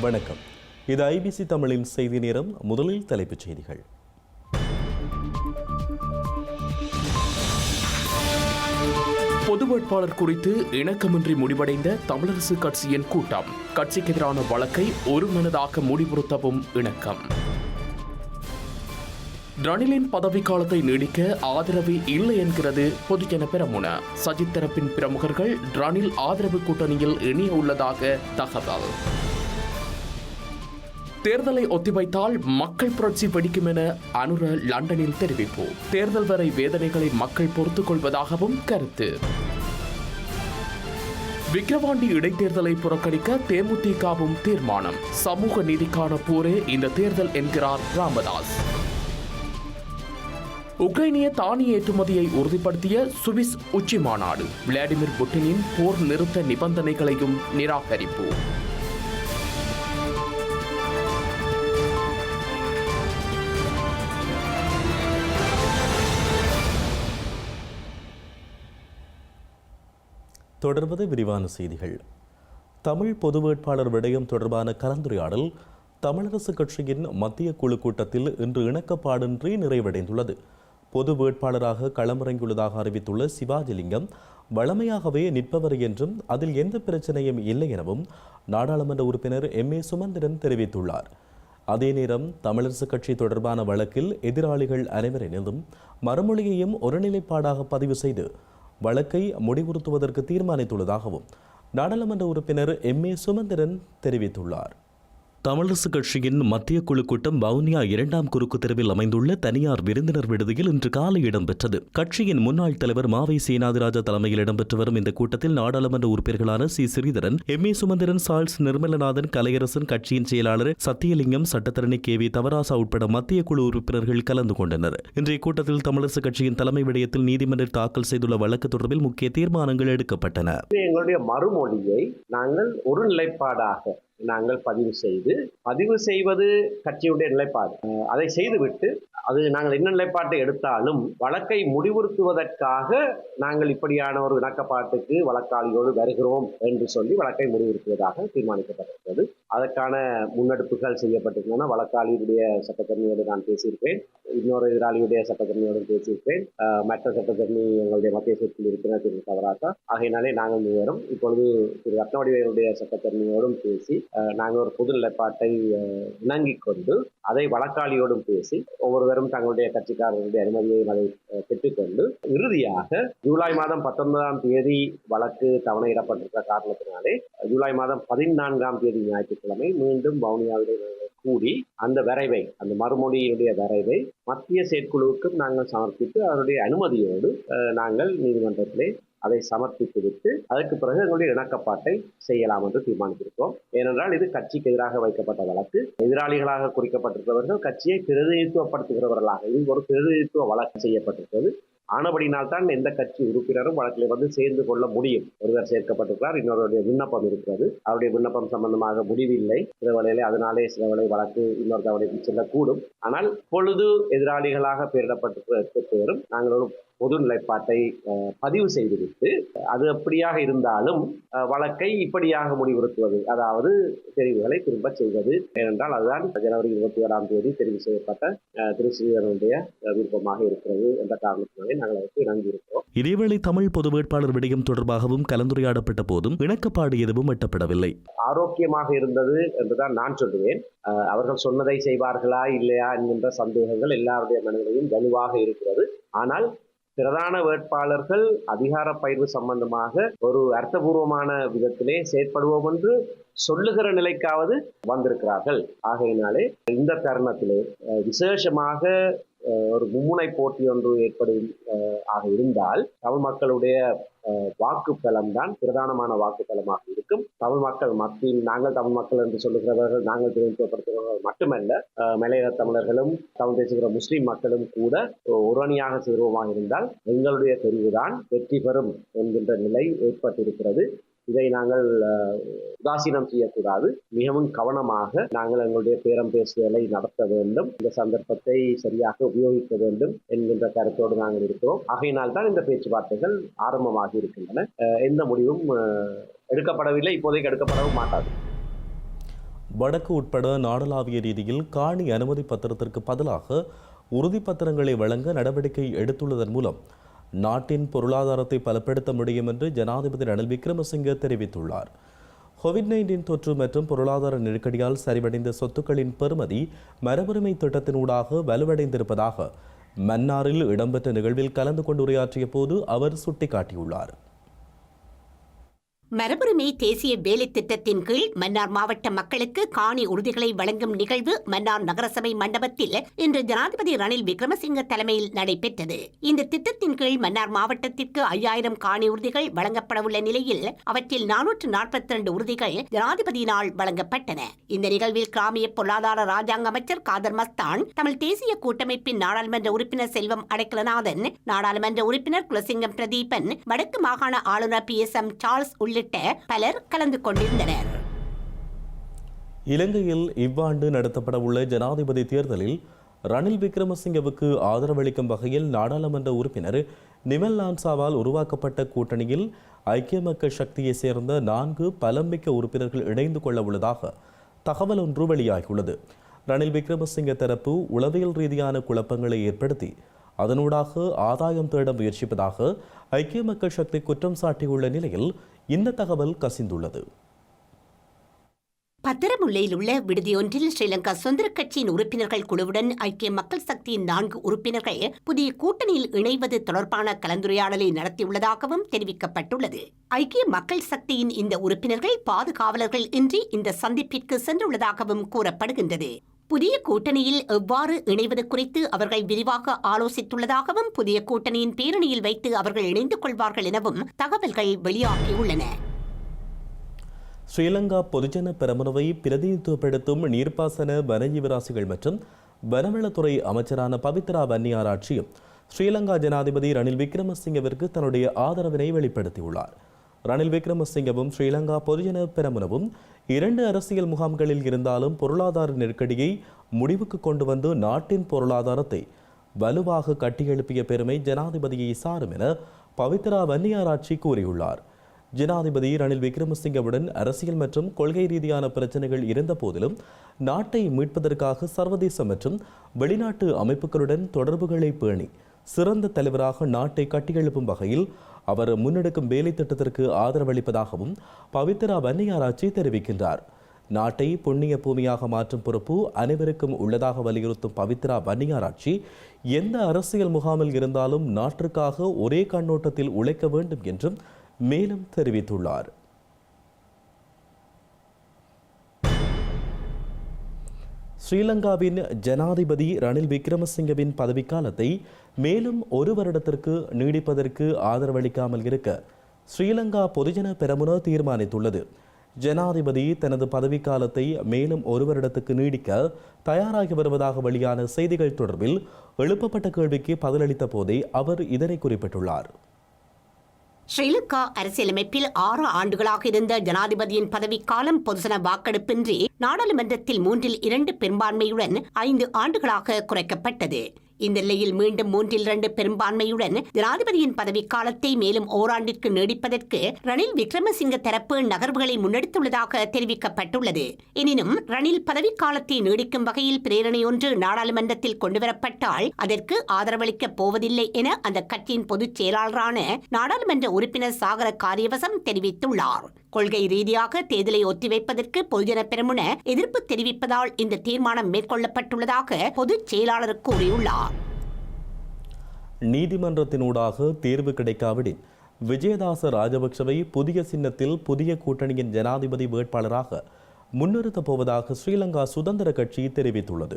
வணக்கம். இது ஐபிசி தமிழின் செய்தி நேரம். முதலில் தலைப்புச் செய்திகள். பொது வேட்பாளர் குறித்து இணக்கமின்றி முடிவடைந்த தமிழரசு கட்சியின் கூட்டம். கட்சிக்கு எதிரான வழக்கை ஒருமனதாக முடிவுறுத்தவும் இணக்கம். ரணிலின் பதவிக்காலத்தை நீடிக்க ஆதரவு இல்லை என்கிறது பொதுஜன பெரமுன. சஜித் தரப்பின் பிரமுகர்கள் ரணில் ஆதரவு கூட்டணியில் இணைய உள்ளதாக தகவல். தேர்தலை ஒத்திவைத்தால் மக்கள் புரட்சி வெடிக்கும் என அனுர லண்டனில் தெரிவிப்பு. தேர்தல் வரை வேதனைகளை மக்கள் பொறுத்துக் கொள்வதாகவும் கருத்து. விக்கிரவாண்டி இடைத்தேர்தலை புறக்கணிக்க தேமுதிகவும் தீர்மானம். சமூக நீதிக்கான போரே இந்த தேர்தல் என்கிறார் ராமதாஸ். உக்ரைனிய தானிய ஏற்றுமதியை உறுதிப்படுத்திய சுவிஸ் உச்சி மாநாடு. விளாடிமிர் புட்டினின் போர் நிறுத்த நிபந்தனைகளையும் நிராகரிப்பு. தொடர்வது விரிவான செய்திகள். தமிழ் பொது வேட்பாளர் விடயம் தொடர்பான கலந்துரையாடல் தமிழரசு கட்சியின் மத்திய குழு கூட்டத்தில் இன்று இணக்கப்பாடின்றி நிறைவடைந்துள்ளது. பொது வேட்பாளராக களமிறங்கியுள்ளதாக அறிவித்துள்ள சிவாஜிலிங்கம் வளமையாகவே நிற்பவர் என்றும் அதில் எந்த பிரச்சனையும் இல்லை எனவும் நாடாளுமன்ற உறுப்பினர் எம் ஏ சுமந்திரன் தெரிவித்துள்ளார். அதே நேரம் தமிழரசு கட்சி தொடர்பான வழக்கில் எதிராளிகள் அனைவரினதும் மறுமொழியையும் ஒருநிலைப்பாடாக பதிவு செய்து வழக்கை முடிவுறுத்துவதற்கு தீர்மானித்துள்ளதாகவும் நாடாளுமன்ற உறுப்பினர் எம் ஏ சுமந்திரன் தெரிவித்துள்ளார். தமிழரசு கட்சியின் மத்திய குழு கூட்டம் வவுனியா இரண்டாம் குறுக்கு தெருவில் அமைந்துள்ள தனியார் விருந்தினர் விடுதியில் இன்று காலை இடம்பெற்றது. கட்சியின் முன்னாள் தலைவர் மாவை சேனாதிராஜா தலைமையில் இடம்பெற்று வரும் இந்த கூட்டத்தில் நாடாளுமன்ற உறுப்பினர்களான C. Sritharan M. A. Sumanthiran Charles Nirmalanathan Kalaiyarasan கட்சியின் செயலாளர் சத்தியலிங்கம் சட்டத்தரணி கே. வி. தவராசா உட்பட மத்திய குழு உறுப்பினர்கள் கலந்து கொண்டனர். இன்றைய கூட்டத்தில் தமிழரசு கட்சியின் தலைமை விடயத்தில் நீதிமன்றம் தாக்கல் செய்துள்ள வழக்கு தொடர்பில் முக்கிய தீர்மானங்கள் எடுக்கப்பட்டன. எங்களுடைய மறுமொழியை நாங்கள் ஒரு நிலைப்பாடாக நாங்கள் பதிவு செய்து பதிவு செய்வது கட்சியுடைய நிலைப்பாடு. அதை செய்துவிட்டு அது நாங்கள் என்ன நிலைப்பாட்டை எடுத்தாலும் வழக்கை முடிவுறுத்துவதற்காக நாங்கள் இப்படியான ஒரு இணக்கப்பாட்டுக்கு வழக்காளியோடு வருகிறோம் என்று சொல்லி வழக்கை முடிவுறுத்துவதாக தீர்மானிக்கப்பட்டிருக்கிறது. அதற்கான முன்னெடுப்புகள் செய்யப்பட்டிருக்கின்றன. வழக்காளியுடைய சட்டத்தரணியோடு நான் பேசியிருப்பேன். இன்னொரு எதிராளியுடைய சட்டத்தரணியோடு பேசியிருப்பேன். மற்ற சட்டத்தரணி எங்களுடைய மத்திய சொத்தில் இருக்கிற திரு கவராசா ஆகையினாலே நாங்கள் மூவரும் இப்பொழுது திரு ரத்னவடிவேலுடைய சட்டத்தரணியோடும் பேசி நாங்கள் ஒரு பொது நிலைப்பாட்டை இணங்கிக் கொண்டு அதை வழக்காளியோடும் பேசி ஒவ்வொருவரும் தங்களுடைய கட்சிக்காரர்களுடைய அனுமதியையும் அதை பெற்றுக்கொண்டு இறுதியாக ஜூலை மாதம் பத்தொன்பதாம் தேதி வழக்கு தவணையிடப்பட்டிருக்கிற காரணத்தினாலே ஜூலை மாதம் பதினான்காம் தேதி ஞாயிற்றுக்கிழமை மீண்டும் வவுனியாவிலே கூடி அந்த வரைவை அந்த மறுமொழியினுடைய வரைவை மத்திய செயற்குழுவுக்கும் நாங்கள் சமர்ப்பித்து அதனுடைய அனுமதியோடு நாங்கள் நீதிமன்றத்திலே அதை சமர்ப்பித்துவிட்டு அதற்கு பிறகு எங்களுடைய இணக்கப்பாட்டை செய்யலாம் என்று தீர்மானித்திருக்கிறோம். ஏனென்றால் இது கட்சிக்கு எதிராக வைக்கப்பட்ட வழக்கு. எதிராளிகளாக குறிக்கப்பட்டிருப்பவர்கள் கட்சியை பிரதிநிதித்துவப்படுத்துகிறவர்களாக இது ஒரு பிரதிநிதித்துவ வழக்கு செய்யப்பட்டிருக்கிறது. ஆனபடினால் தான் எந்த கட்சி உறுப்பினரும் வழக்கில் வந்து சேர்ந்து கொள்ள முடியும். ஒருவர் சேர்க்கப்பட்டிருக்கிறார் இன்னொருடைய விண்ணப்பம் இருக்கிறது. அவருடைய விண்ணப்பம் சம்பந்தமாக முடிவில்லை. சில வேளையிலே அதனாலே சில வேளை வழக்கு இன்னொரு தவணைக்கு செல்லக்கூடும். ஆனால் பொழுது எதிராளிகளாக பெயரிடப்பட்டிருக்கிற பேரும் நாங்கள் ஒரு பொது நிலைப்பாட்டை பதிவு செய்துவிட்டு அது அப்படியாக இருந்தாலும் வழக்கை இப்படியாக முடிவுறுத்துவது அதாவது தெரிவுகளை திரும்ப செய்வது. ஏனென்றால் அதுதான் ஜனவரி இருபத்தி ஏழாம் தேதி தெரிவு செய்யப்பட்ட திரு ஸ்ரீதரனுடைய விருப்பமாக இருக்கிறது என்ற காரணத்தினாலே நாங்கள் அதற்கு இணங்கி இருக்கிறோம் இதேவேளை தமிழ் பொது வேட்பாளர் விடயம் தொடர்பாகவும் கலந்துரையாடப்பட்ட போதும் இணக்கப்பாடு எதுவும் எட்டப்படவில்லை. ஆரோக்கியமாக இருந்தது என்றுதான் நான் சொல்லுவேன். அவர்கள் சொன்னதை செய்வார்களா இல்லையா என்கின்ற சந்தேகங்கள் எல்லாருடைய மனதிலையும் வலுவாக இருக்கிறது. ஆனால் பிரதான வேட்பாளர்கள் அதிகார பயிர்வு சம்பந்தமாக ஒரு அர்த்தபூர்வமான விதத்திலே செயற்படுவோம் என்று சொல்லுகிற நிலைக்காவது வந்திருக்கிறார்கள். ஆகையினாலே இந்த தருணத்திலே விசேஷமாக ஒரு மும்முனை போட்டி ஒன்று ஏற்படும் ஆக இருந்தால் தமிழ் மக்களுடைய வாக்கு பலம் தான் பிரதானமான வாக்கு பலமாக இருக்கும். தமிழ் மக்கள் மத்தியில் நாங்கள் தமிழ் மக்கள் என்று சொல்லுகிறவர்கள் நாங்கள் பிரதிநிதித்துவப்படுத்துகிறவர்கள் மட்டுமல்ல மலையக தமிழர்களும் தமிழ் பேசுகிற முஸ்லீம் மக்களும் கூட ஒருவணியாக சேர்வமாக இருந்தால் எங்களுடைய தெரிவுதான் வெற்றி பெறும் என்கின்ற நிலை ஏற்பட்டிருக்கிறது. இதை நாங்கள் உதாசீனம் செய்யக்கூடாது. மிகவும் கவனமாக நாங்கள் எங்களுடைய பேரம் பேசுதலை நடத்த வேண்டும். இந்த சந்தர்ப்பத்தை சரியாக உபயோகிக்க வேண்டும் என்கின்ற கருத்தோடு நாங்கள் இருக்கிறோம். ஆகையினால் தான் இந்த பேச்சுவார்த்தைகள் ஆரம்பமாகி இருக்கின்றன. அஹ், எந்த முடிவும் அஹ், எடுக்கப்படவில்லை. இப்போதைக்கு எடுக்கப்படவும் மாட்டாது. வடக்கு உட்பட நாடளாவிய ரீதியில் காணி அனுமதி பத்திரத்திற்கு பதிலாக உறுதிப்பத்திரங்களை வழங்க நடவடிக்கை எடுத்துள்ளதன் மூலம் நாட்டின் பொருளாதாரத்தை பலப்படுத்த முடியும் என்று ஜனாதிபதி ரணில் விக்ரமசிங்கே தெரிவித்துள்ளார். கோவிட் நைன்டீன் தொற்று மற்றும் பொருளாதார நெருக்கடியால் சரிவடைந்த சொத்துக்களின் பெறுமதி மரபுரிமை திட்டத்தினூடாக வலுவடைந்திருப்பதாக மன்னாரில் இடம்பெற்ற நிகழ்வில் கலந்து கொண்டு உரையாற்றிய போது அவர் சுட்டிக்காட்டியுள்ளார். மரபுரிமை தேசிய வேலை திட்டத்தின் கீழ் மன்னார் மாவட்ட மக்களுக்கு காணி உறுதிகளை வழங்கும் நிகழ்வு மன்னார் நகரசபை மண்டபத்தில் இன்று ஜனாதிபதி ரணில் விக்ரமசிங்க தலைமையில் நடைபெற்றது. இந்த திட்டத்தின் கீழ் மன்னார் மாவட்டத்திற்கு ஐயாயிரம் காணி உறுதிகள் வழங்கப்படவுள்ள நிலையில் அவற்றில் நானூற்று நாற்பத்தி இரண்டு உறுதிகள் ஜனாதிபதியினால் வழங்கப்பட்டன. இந்த நிகழ்வில் கிராமிய பொருளாதார ராஜாங்க அமைச்சர் காதர் மஸ்தான் தமிழ் தேசிய கூட்டமைப்பின் நாடாளுமன்ற உறுப்பினர் செல்வம் அடைக்கலநாதன் நாடாளுமன்ற உறுப்பினர் குலசிங்கம் பிரதீபன் வடக்கு மாகாண ஆளுநர் பி எஸ் எம் சார்ல்ஸ் உள்ளிட்ட உள்ளிட்ட பலர் கலந்து கொண்டிருந்தனர். இலங்கையில் இவ்வாண்டு நடத்தப்படவுள்ள ஜனாதிபதி தேர்தலில் ரணில் விக்ரமசிங்கவுக்கு ஆதரவளிக்கும் வகையில் நாடாளுமன்ற உறுப்பினர் நிமல் லான்சாவால் உருவாக்கப்பட்ட கூட்டணியில் ஐக்கிய மக்கள் சக்தியைச் சேர்ந்த நான்கு பலமிக்க உறுப்பினர்கள் இணைந்து கொள்ள உள்ளதாக தகவல் ஒன்று வெளியாகியுள்ளது. ரணில் விக்ரமசிங்க தரப்பு உளவியல் ரீதியான குழப்பங்களை ஏற்படுத்தி அதனூடாக ஆதாயம் தேட முயற்சிப்பதாக ஐக்கிய மக்கள் சக்தி குற்றம் சாட்டியுள்ள நிலையில் இந்த தகவல் கசிந்துள்ளது. பத்திரமுல்லையில் உள்ள விடுதியொன்றில் ஸ்ரீலங்கா சுதந்திர கட்சியின் உறுப்பினர்கள் குழுவுடன் ஐக்கிய மக்கள் சக்தியின் நான்கு உறுப்பினர்கள் புதிய கூட்டணியில் இணைவது தொடர்பான கலந்துரையாடலை நடத்தியுள்ளதாகவும் தெரிவிக்கப்பட்டுள்ளது. ஐக்கிய மக்கள் சக்தியின் இந்த உறுப்பினர்கள் பாதுகாவலர்கள் இன்றி இந்த சந்திப்பிற்கு சென்றுள்ளதாகவும் கூறப்படுகின்றது. புதிய கூட்டணியில் எவ்வாறு இணைவது குறித்து அவர்கள் விரிவாக ஆலோசித்துள்ளதாகவும் புதிய கூட்டணியின் பேரணியில் வைத்து அவர்கள் இணைந்து கொள்வார்கள் எனவும் தகவல்கள் வெளியாகியுள்ளன. ஸ்ரீலங்கா பொதுஜன பெரமுனவை பிரதிநிதித்துவப்படுத்தும் நீர்ப்பாசன வனஜீவராசிகள் மற்றும் வனவளத்துறை அமைச்சரான பவித்ரா வன்னியாராட்சியும் ஸ்ரீலங்கா ஜனாதிபதி ரணில் விக்ரமசிங்கவிற்கு தன்னுடைய ஆதரவினை வெளிப்படுத்தியுள்ளார். ரணில் விக்ரமசிங்கவும் ஸ்ரீலங்கா பொதுஜன பெரமுனவும் இரண்டு அரசியல் முகாம்களில் இருந்தாலும் பொருளாதார நெருக்கடியை முடிவுக்கு கொண்டு வந்து நாட்டின் பொருளாதாரத்தை வலுவாக கட்டியெழுப்பிய பெருமை ஜனாதிபதியை சாரும் என பவித்ரா வன்னியாராட்சி கூறியுள்ளார். ஜனாதிபதி ரணில் விக்ரமசிங்கவுடன் அரசியல் மற்றும் கொள்கை ரீதியான பிரச்சனைகள் இருந்த போதிலும் நாட்டை மீட்பதற்காக சர்வதேச மற்றும் வெளிநாட்டு அமைப்புகளுடன் தொடர்புகளை பேணி சிறந்த தலைவராக நாட்டை கட்டியெழுப்பும் வகையில் அவர் முன்னெடுக்கும் வேலை திட்டத்திற்கு ஆதரவளிப்பதாகவும் பவித்ரா வன்னியாராட்சி தெரிவிக்கின்றார். நாட்டை புண்ணிய பூமியாக மாற்றும் பொறுப்பு அனைவருக்கும் உள்ளதாக வலியுறுத்தும் பவித்ரா வன்னியாராட்சி எந்த அரசியல் முகாமில் இருந்தாலும் நாட்டிற்காக ஒரே கண்ணோட்டத்தில் உழைக்க வேண்டும் என்றும் மேலும் தெரிவித்துள்ளார். ஸ்ரீலங்காவின் ஜனாதிபதி ரணில் விக்ரமசிங்கவின் பதவிக்காலத்தை மேலும் ஒரு வருடத்திற்கு நீடிப்பதற்கு ஆதரவளிக்காமல் இருக்க ஸ்ரீலங்கா பொதுஜன பெரமுன தீர்மானித்துள்ளது. ஜனாதிபதி தனது பதவிக்காலத்தை மேலும் ஒரு வருடத்துக்கு நீடிக்க தயாராகி வருவதாக வெளியான செய்திகள் தொடர்பில் எழுப்பப்பட்ட கேள்விக்கு பதிலளித்த போதே அவர் இதனை குறிப்பிட்டுள்ளார். ஸ்ரீலங்கா அரசியலமைப்பில் ஆறு ஆண்டுகளாக இருந்த ஜனாதிபதியின் பதவிக்காலம் பொதுசன வாக்கெடுப்பின்றி நாடாளுமன்றத்தில் மூன்றில் இரண்டு பெரும்பான்மையுடன் ஐந்து ஆண்டுகளாக குறைக்கப்பட்டது. இந்த நிலையில் மீண்டும் மூன்றில் இரண்டு பெரும்பான்மையுடன் ஜனாதிபதியின் பதவிக்காலத்தை மேலும் ஓராண்டிற்கு நீடிப்பதற்கு ரணில் விக்ரமசிங்க தரப்பு நகர்வுகளை முன்னெடுத்துள்ளதாக தெரிவிக்கப்பட்டுள்ளது. எனினும் ரணில் பதவிக்காலத்தை நீடிக்கும் வகையில் பிரேரணை ஒன்று நாடாளுமன்றத்தில் கொண்டுவரப்பட்டால் அதற்கு ஆதரவளிக்கப் போவதில்லை என அந்த கட்சியின் பொதுச் செயலாளரான நாடாளுமன்ற உறுப்பினர் சாகர காரியவசம் தெரிவித்துள்ளார். கொள்கை ரீதியாக தேர்தலை ஒத்திவைப்பதற்கு பொதுஜன பெருமுன எதிர்ப்பு தெரிவிப்பதால் இந்த தீர்மானம் மேற்கொள்ளப்பட்டுள்ளதாக பொதுச் செயலாளர் கூறியுள்ளார். நீதிமன்றத்தினூடாக தீர்வு கிடைக்காவிடின் விஜயதாச ராஜபக்சவை புதிய சின்னத்தில் புதிய கூட்டணியின் ஜனாதிபதி வேட்பாளராக முன்னிறுத்தப் போவதாக ஸ்ரீலங்கா சுதந்திர கட்சி தெரிவித்துள்ளது.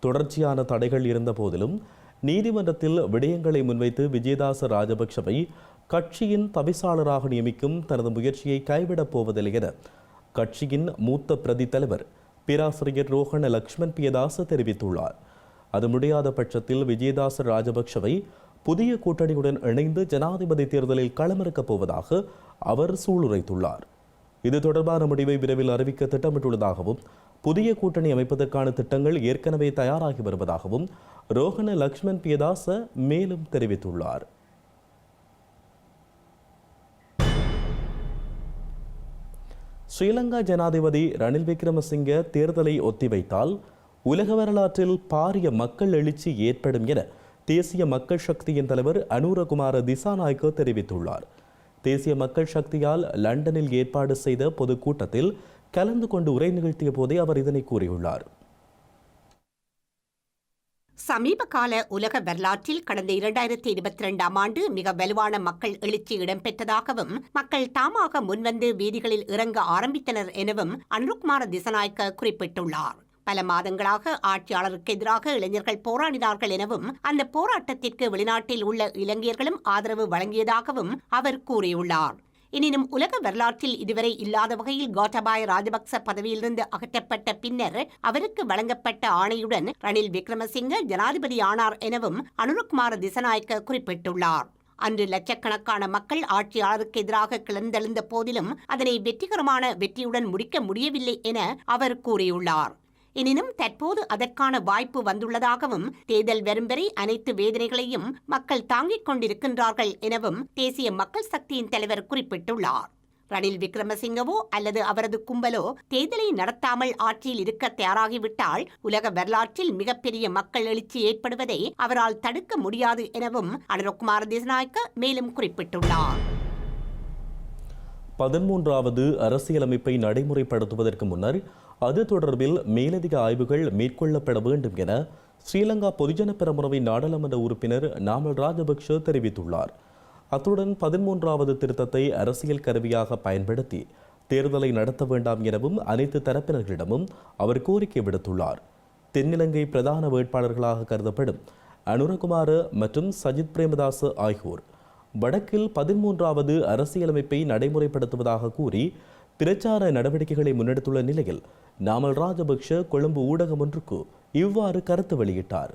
தொடர்ச்சியான தடைகள் இருந்த போதிலும் நீதிமன்றத்தில் விடயங்களை முன்வைத்து விஜயதாச ராஜபக்சவை கட்சியின் தவிசாளராக நியமிக்கும் தனது முயற்சியை கைவிடப் போவதில்லை என கட்சியின் மூத்த பிரதி தலைவர் பேராசிரியர் ரோஹண லக்ஷ்மண் பியதாஸ் தெரிவித்துள்ளார். அது முடியாத பட்சத்தில் விஜயதாச ராஜபக்ஷவை புதிய கூட்டணியுடன் இணைந்து ஜனாதிபதி தேர்தலில் களமிறக்கப் போவதாக அவர் சூளுரைத்துள்ளார். இது தொடர்பான முடிவை விரைவில் அறிவிக்க திட்டமிட்டுள்ளதாகவும் புதிய கூட்டணி அமைப்பதற்கான திட்டங்கள் ஏற்கனவே தயாராகி வருவதாகவும் ரோஹன லக்ஷ்மண் பியதாச மேலும் தெரிவித்துள்ளார். ஸ்ரீலங்கா ஜனாதிபதி ரணில் விக்ரமசிங்க தேர்தலை ஒத்திவைத்தால் உலக வரலாற்றில் பாரிய மக்கள் எழுச்சி ஏற்படும் என தேசிய மக்கள் சக்தியின் தலைவர் அனுரகுமார திசாநாயக்க தெரிவித்துள்ளார். தேசிய மக்கள் சக்தியால் லண்டனில் ஏற்பாடு செய்த பொதுக்கூட்டத்தில் கலந்து கொண்டு உரை நிகழ்த்திய போதே அவர் இதனை கூறியுள்ளார். சமீப கால உலக வரலாற்றில் கடந்த இரண்டாயிரத்தி இருபத்தி இரண்டாம் ஆண்டு மிக வலுவான மக்கள் எழுச்சி இடம்பெற்றதாகவும் மக்கள் தாமாக முன்வந்து வீதிகளில் இறங்க ஆரம்பித்தனர் எனவும் அனுருகுமார திசநாயக்க குறிப்பிட்டுள்ளார். பல மாதங்களாக ஆட்சியாளருக்கு எதிராக இளைஞர்கள் போராடினார்கள் எனவும் அந்த போராட்டத்திற்கு வெளிநாட்டில் உள்ள இளைஞர்களும் ஆதரவு வழங்கியதாகவும் அவர் கூறியுள்ளார். எனினும் உலக வரலாற்றில் இதுவரை இல்லாத வகையில் கோட்டபாய ராஜபக்ச பதவியிலிருந்து அகற்றப்பட்ட பின்னர் அவருக்கு வழங்கப்பட்ட ஆணையுடன் ரணில் விக்ரமசிங்க ஜனாதிபதி ஆனார் எனவும் அனுரகுமார திசநாயக்க குறிப்பிட்டுள்ளார். அன்று லட்சக்கணக்கான மக்கள் ஆட்சியாளருக்கு எதிராக கிளர்ந்தெழுந்த போதிலும் அதனை வெற்றிகரமான வெற்றியுடன் முடிக்க முடியவில்லை என அவர் கூறியுள்ளார். எனினும் தற்போது அதற்கான வாய்ப்பு வந்துள்ளதாகவும் தேர்தல் வரும் வரை அனைத்து வேதனைகளையும் மக்கள் தாங்கிக் கொண்டிருக்கின்றார்கள் எனவும் தேசிய மக்கள் சக்தியின் தலைவர் குறிப்பிட்டுள்ளார். ரணில் விக்ரமசிங்கவோ அல்லது அவரது கும்பலோ தேர்தலை நடத்தாமல் ஆட்சியில் இருக்க தயாராகிவிட்டால் உலக வரலாற்றில் மிகப்பெரிய மக்கள் எழுச்சி ஏற்படுவதை அவரால் தடுக்க முடியாது எனவும் அனுரகுமார் திசநாயக்க மேலும் குறிப்பிட்டுள்ளார். பதிமூன்றாவது அரசியலமைப்பை நடைமுறைப்படுத்துவதற்கு முன்னர் அது தொடர்பில் மேலதிக ஆய்வுகள் மேற்கொள்ளப்பட வேண்டும் என ஸ்ரீலங்கா பொதுஜன பெரமுனவை நாடாளுமன்ற உறுப்பினர் நாமல் ராஜபக்ஷ தெரிவித்துள்ளார். அத்துடன் பதிமூன்றாவது திருத்தத்தை அரசியல் கருவியாக பயன்படுத்தி தேர்தலை நடத்த வேண்டாம் எனவும் அனைத்து தரப்பினர்களிடமும் அவர் கோரிக்கை விடுத்துள்ளார். தென்னிலங்கை பிரதான வேட்பாளர்களாக கருதப்படும் அனுரகுமார மற்றும் சஜித் பிரேமதாச ஆகியோர் வடக்கில் பதிமூன்றாவது அரசியலமைப்பை நடைமுறைப்படுத்துவதாக கூறி பிரச்சார நடவடிக்கைகளை முன்னெடுத்துள்ள நிலையில் நாமல் ராஜபக்ஷ கொழும்பு ஊடகம் ஒன்றுக்கு இவ்வாறு கருத்து வெளியிட்டார்.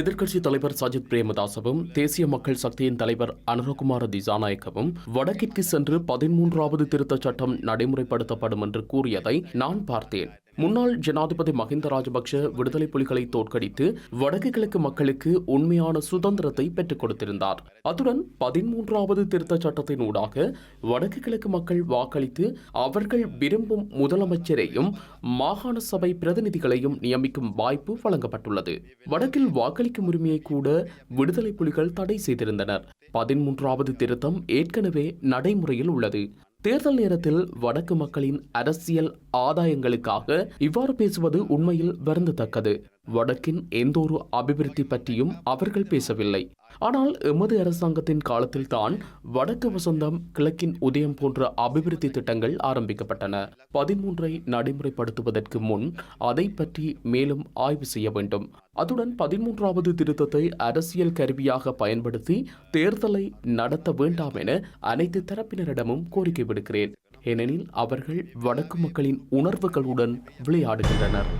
எதிர்க்கட்சி தலைவர் சஜித் பிரேமதாசவும் தேசிய மக்கள் சக்தியின் தலைவர் அனுரகுமார திசாநாயக்கவும் வடக்கிற்கு சென்று பதிமூன்றாவது திருத்த சட்டம் நடைமுறைப்படுத்தப்படும் என்று கூறியதை நான் பார்த்தேன். முன்னாள் ஜனாதிபதி மஹிந்த ராஜபக்ஷ விடுதலை புலிகளை தோற்கடித்து வடக்கு கிழக்கு மக்களுக்கு உண்மையான சுதந்திரத்தை பெற்றுக் கொடுத்திருந்தார். அத்துடன் பதிமூன்றாவது திருத்தச் சட்டத்தின் ஊடாக வடக்கு கிழக்கு மக்கள் வாக்களித்து அவர்கள் விரும்பும் முதலமைச்சரையும் மாகாண சபை பிரதிநிதிகளையும் நியமிக்கும் வாய்ப்பு வழங்கப்பட்டுள்ளது. வடக்கில் வாக்களிக்கும் உரிமையை கூட விடுதலை புலிகள் தடை செய்திருந்தனர். பதிமூன்றாவது திருத்தம் ஏற்கனவே நடைமுறையில் உள்ளது. தேர்தல் நேரத்தில் வடக்கு மக்களின் அரசியல் ஆதாயங்களுக்காக இவ்வாறு பேசுவது உண்மையில் வருந்தத்தக்கது. வடக்கின் எந்தொரு அபிவிருத்தி பற்றியும் அவர்கள் பேசவில்லை. ஆனால் எமது அரசாங்கத்தின் காலத்தில் தான் வடக்கு வசந்தம் கிழக்கின் உதயம் போன்ற அபிவிருத்தி திட்டங்கள் ஆரம்பிக்கப்பட்டன. பதிமூன்றை நடைமுறைப்படுத்துவதற்கு முன் அதை பற்றி மேலும் ஆய்வு செய்ய வேண்டும். அத்துடன் பதிமூன்றாவது திருத்தத்தை அரசியல் கருவியாக பயன்படுத்தி தேர்தலை நடத்த வேண்டாம் என அனைத்து தரப்பினரிடமும் கோரிக்கை விடுக்கிறேன். ஏனெனில் அவர்கள் வடக்கு மக்களின் உணர்வுகளுடன் விளையாடுகின்றனர்.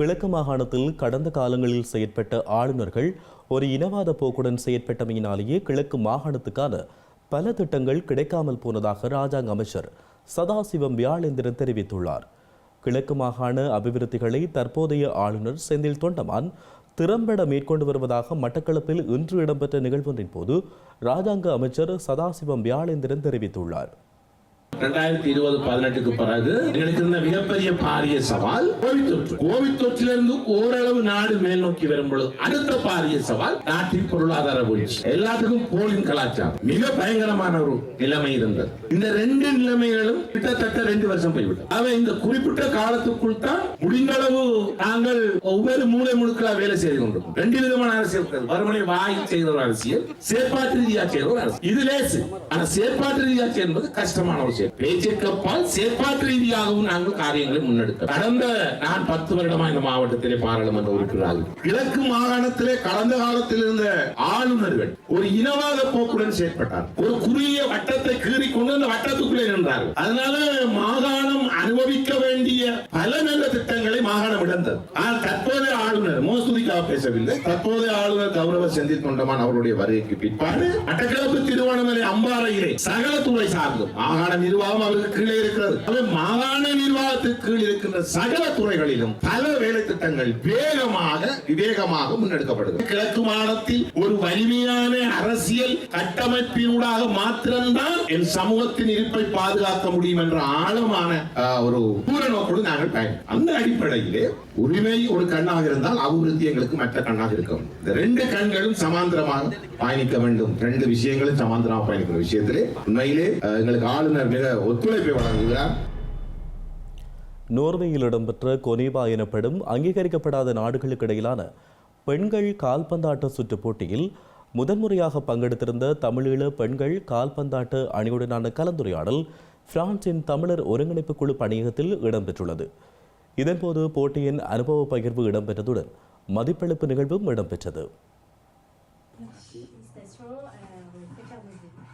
கிழக்கு மாகாணத்தில் கடந்த காலங்களில் செயற்பட்ட ஆளுநர்கள் ஒரு இனவாத போக்குடன் செயற்பட்டமையினாலேயே கிழக்கு மாகாணத்துக்கான பல திட்டங்கள் கிடைக்காமல் போனதாக ராஜாங்க அமைச்சர் சதாசிவம் வியாழேந்திரன் தெரிவித்துள்ளார். கிழக்கு மாகாண அபிவிருத்திகளை தற்போதைய ஆளுநர் செந்தில் தொண்டமான் திறம்பட மேற்கொண்டு வருவதாக மட்டக்களப்பில் இன்று இடம்பெற்ற நிகழ்வொன்றின் போது ராஜாங்க அமைச்சர் சதாசிவம் வியாழேந்திரன் தெரிவித்துள்ளார். ரெண்டாயிரத்தி இருபது பதினெட்டுக்கு பிறகு எங்களுக்கு இருந்த மிகப்பெரிய பாரிய சவால் கோவிட் தொற்று. கோவிட் தொற்றிலிருந்து ஓரளவு நாடு மேல் நோக்கி வரும் பொழுது அடுத்த பாரிய சவால் நாட்டின் பொருளாதார வீழ்ச்சி. எல்லாத்துக்கும் போலின் கலாச்சாரம். மிக பயங்கரமான ஒரு நிலைமை இருந்தது. இந்த ரெண்டு நிலைமைகளும் கிட்டத்தட்ட ரெண்டு வருஷம் போய்விட்டது. அவை இந்த குறிப்பிட்ட காலத்துக்குள் தான் முடிந்த அளவு நாங்கள் ஒவ்வொரு மூளை முழுக்களா வேலை செய்து கொண்டிருக்கோம். ரெண்டு விதமான அரசியல் வறுமனை வாயில் செய்த ஒரு அரசியல் சேப்பாட்டு ரீதியா செய்த ஒரு அரசியல். இது லேசு. ஆனா சேப்பாட்டு ரீதியா என்பது கஷ்டமான ஒரு செயல் பேச்சுக்கப்பால் செயற்பாட்டு ரீதியாகவும் நாங்கள் காரியங்களை முன்னெடுக்க கடந்த நான் பத்து வருடமா இந்த மாவட்டத்திலே பாராளுமன்ற உறுப்பினராக கிழக்கு மாகாணத்திலே கடந்த காலத்தில் இருந்த ஆளுநர்கள் ஒரு இனவாத போக்குடன் செயற்பட்டார். ஒரு குறுகிய வட்டத்தை கீறி கொண்டு அந்த வட்டத்துக்குள்ளே நின்றார்கள். அதனால மாகாணம் அனுபவிக்க வேண்டிய பல நல்ல திட்டங்களை மாகாணம் இழந்தது. ஆனால் தற்போதைய ஆளுநர் மோசூதிக்காக பேசவில்லை. தற்போதைய ஆளுநர் கௌரவ செந்தில் தொண்டமான் அவருடைய வருகைக்கு பிற்பாடு மட்டக்களப்பு திருவண்ணாமலை அம்பாறையிலே சகல துறை சார்ந்தும் மாகாண நிர்வாகம் அவருக்கு கீழே இருக்கிறது. ஆகவே மாகாண நிர்வாகத்துக்கு கீழ் இருக்கின்ற சகல துறைகளிலும் பல வேலை திட்டங்கள் வேகமாக விவேகமாக முன்னெடுக்கப்படுகிறது. கிழக்கு மாநிலத்தில் ஒரு வலிமையான அரசியல் கட்டமைப்பினூடாக மாத்திரம்தான் என் சமூகத்தின் இருப்பை பாதுகாக்க முடியும் என்ற ஆழமான ஒரு பூரணோக்கோடு நாங்கள் அந்த அடிப்படையிலே உரிமை ஒரு கண்ணாக இருந்தால் அபிவிருத்தி எங்களுக்கு மற்ற கண்ணாக இருக்கும். இந்த ரெண்டு கண்களும் சமாந்திரமாக பயணிக்க வேண்டும். ரெண்டு விஷயங்களும் சமாந்திரமாக பயணிக்கிற விஷயத்திலே உண்மையிலே எங்களுக்கு ஆளுநர் மிக ஒத்துழைப்பை வழங்குகிறார். நோர்வேயில் இடம்பெற்ற கொனிபா எனப்படும் அங்கீகரிக்கப்படாத நாடுகளுக்கு இடையிலான பெண்கள் கால்பந்தாட்ட சுற்றுப் போட்டியில் முதன்முறையாக பங்கெடுத்திருந்த தமிழீழ பெண்கள் கால்பந்தாட்ட அணியுடனான கலந்துரையாடல் பிரான்சின் தமிழர் ஒருங்கிணைப்பு குழு பணியகத்தில் இடம்பெற்றுள்ளது. இதன்போது போட்டியின் அனுபவ பகிர்வு இடம்பெற்றதுடன் மதிப்பெழுப்பு நிகழ்வும் இடம்பெற்றது Félicitations, euh, on est très fiers de vous.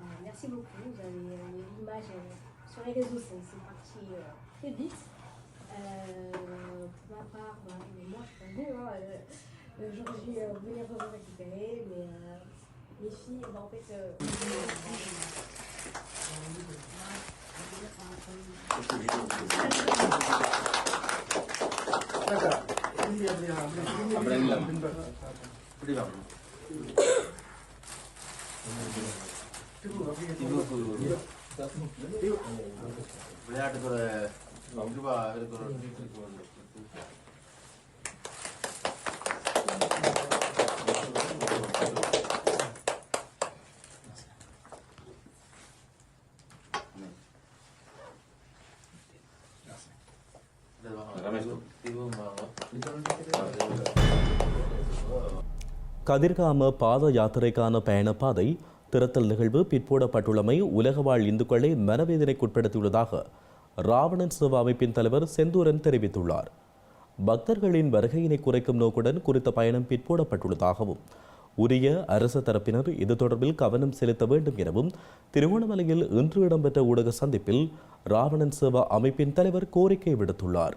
Euh, merci beaucoup, vous avez euh, mis l'image euh, sur les réseaux, c'est c'est parti euh, très vite. Euh, pour ma part, bah, mais moi je suis pas venue, hein, euh, euh, j'aurais dû euh, venir vous récupérer, mais euh, les filles, bah, en fait, euh, விளையாட்டுத்துறை இதுவா இருக்கிற கதிர்காம பாத யாத்திரைக்கான பயணப்பாதை திறத்தல் நிகழ்வு பிற்போடப்பட்டுள்ளமை உலக வாழ் இந்துக்களை மனவேதனைக்குட்படுத்தியுள்ளதாக ராவணன் சிவ அமைப்பின் தலைவர் செந்தூரன் தெரிவித்துள்ளார். பக்தர்களின் வருகையினை குறைக்கும் நோக்குடன் குறித்த பயணம் பிற்போடப்பட்டுள்ளதாகவும் உரிய அரச தரப்பினர் இது தொடர்பில் கவனம் செலுத்த வேண்டும் எனவும் திருகோணமலையில் இன்று இடம்பெற்ற ஊடக சந்திப்பில் ராவணன் சிவ அமைப்பின் தலைவர் கோரிக்கை விடுத்துள்ளார்.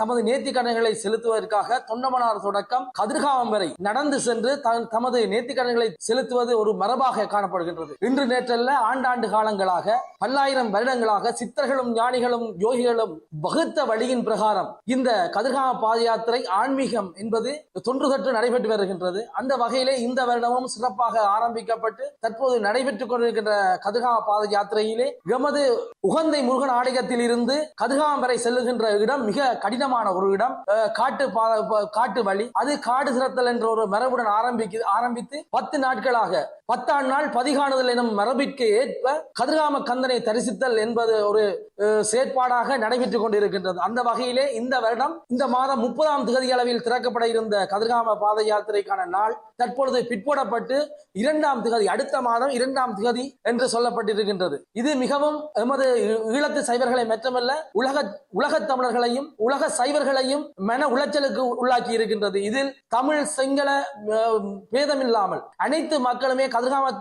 தமது நேர்த்திக்கடன்களை செலுத்துவதற்காக தொண்டமனார் தொடக்கம் கதிர்காமம் வரை நடந்து சென்று தமது நேர்த்திக்கடன்களை செலுத்துவது ஒரு மரபாக காணப்படுகின்றது. இன்று நேற்றல்ல ஆண்டாண்டு காலங்களாக பல்லாயிரம் வருடங்களாக சித்தர்களும் ஞானிகளும் யோகிகளும் வகுத்த வழியின் பிரகாரம் இந்த கதிர்காம பாத யாத்திரை ஆன்மீகம் என்பது தொன்று தொற்று நடைபெற்று வருகின்றது. அந்த வகையிலே இந்த வருடமும் சிறப்பாக ஆரம்பிக்கப்பட்டு தற்போது நடைபெற்றுக் கொண்டிருக்கின்ற கதிர்காம பாத யாத்திரையிலே எமது உகந்தை முருகன் ஆலயத்தில் இருந்து கதிர்காமம் வரை செல்லுகின்ற இடம் மிக கடினமான ஒரு இடம். காட்டு காட்டு வழி. அது காடு திறத்தல் என்ற ஒரு மரபுடன் ஆரம்பிக்கு ஆரம்பித்து பத்து நாட்களாக பத்தாம் நாள் பதிகாணுதல் எனும் மரபிற்கு ஏற்ப கதிர்காம கந்தனை தரிசித்தல் என்பது ஒரு செயற்பாடாக நடைபெற்றுக் கொண்டிருக்கின்றது. அந்த வகையிலே இந்த வருடம் இந்த மாதம் முப்பதாம் திகதி அளவில் திறக்கப்பட இருந்த கதிர்காம பாத யாத்திரைக்கான நாள் தற்பொழுது பிற்போடப்பட்டு இரண்டாம் திகதி அடுத்த மாதம் இரண்டாம் திகதி என்று சொல்லப்பட்டிருக்கின்றது. இது மிகவும் எமது ஈழத்து சைவர்களை மட்டுமல்ல உலக உலகத் தமிழர்களையும் உலக சைவர்களையும் மன உளைச்சலுக்கு உள்ளாக்கி இருக்கின்றது. இதில் தமிழ் சிங்கள பேதமில்லாமல் அனைத்து மக்களுமே கதிர்காம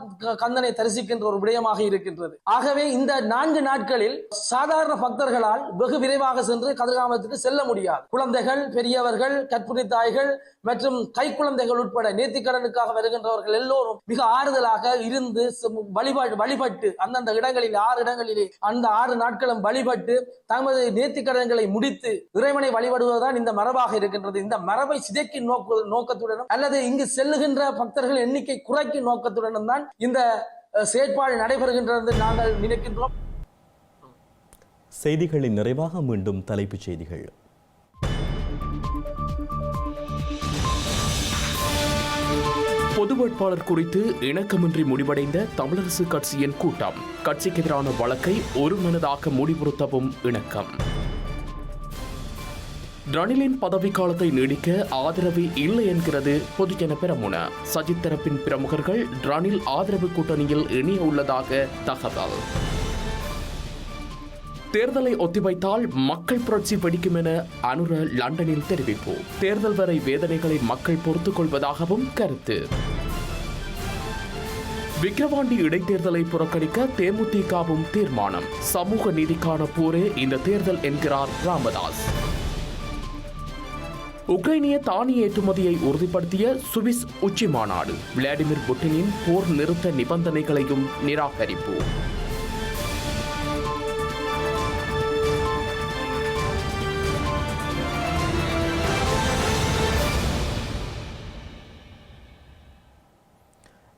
கந்தனை தரிசிக்கின்ற ஒரு விடயமாக இருக்கின்றது. ஆகவே இந்த நான்கு நாட்களில் சாதாரண பக்தர்களால் வெகு விரைவாக சென்று கதிர்காமத்துக்கு செல்ல முடியாது. குழந்தைகள் பெரியவர்கள் கற்பிணி தாய்கள் மற்றும் கைக்குழந்தைகள் உட்பட நேர்த்திக்கடனுக்காக வருகின்றவர்கள் எல்லோரும் மிக ஆறுதலாக இருந்து வழிபாடு வழிபட்டு அந்தந்த இடங்களில் ஆறு இடங்களிலே அந்த ஆறு நாட்களும் வழிபட்டு தமது நேர்த்திக்கடன்களை முடித்து இறைவன் வழிபடுவதுதான் இந்த மரபாக இருக்கின்றது. இந்த மரபை சிதைக்கும் நோக்கு நோக்கத்துடனும் அல்லது இங்கு செல்லுகின்ற பக்தர்கள் எண்ணிக்கை குறைக்கும் நோக்கத்துடனும் தான் இந்த செயற்பாடு நடைபெறுகின்றது நாங்கள் நினைக்கின்றோம். செய்திகளின் நிறைவாக மீண்டும் தலைப்புச் செய்திகள். பொது வேட்பாளர் குறித்து இணக்கமின்றி முடிவடைந்த தமிழரசு கட்சியின் கூட்டம் கட்சிக்கு எதிரான வழக்கை ஒருமனதாக முடிவுறுத்தவும் இணக்கம். ரணிலின் பதவிக்காலத்தை நீடிக்க ஆதரவு இல்லை என்கிறது பொதுஜன பெரமுன. சஜித் தரப்பின் பிரமுகர்கள் ரணில் ஆதரவு கூட்டணியில் இணைய உள்ளதாக தகவல். தேர்தலை ஒத்திவைத்தால் மக்கள் புரட்சி வெடிக்கும் என அனுர லண்டனில் தெரிவிப்பு. தேர்தல் வரை வேதனைகளை மக்கள் பொறுத்துக் கொள்வதாகவும் கருத்து. விக்கிரவாண்டி இடைத்தேர்தலை புறக்கணிக்க தேமுதிகவும் தீர்மானம். சமூக நீதிக்கான போரே இந்த தேர்தல் என்கிறார் ராமதாஸ். உக்ரைனிய தானிய ஏற்றுமதியை உறுதிப்படுத்திய சுவிஸ் உச்சி மாநாடு. விளாடிமிர் புட்டினின் போர் நிறுத்த நிபந்தனைகளையும் நிராகரிப்பு.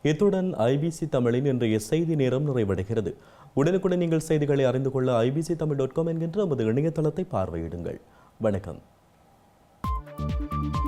இத்துடன் ஐபிசி தமிழின் இன்றைய செய்தி நேரம் நிறைவடைகிறது. உடனுக்குடன் நீங்கள் செய்திகளை அறிந்து கொள்ள ஐபிசி தமிழ் டாட் காம் என்கின்ற நமது இணையதளத்தை பார்வையிடுங்கள். வணக்கம். Thank you.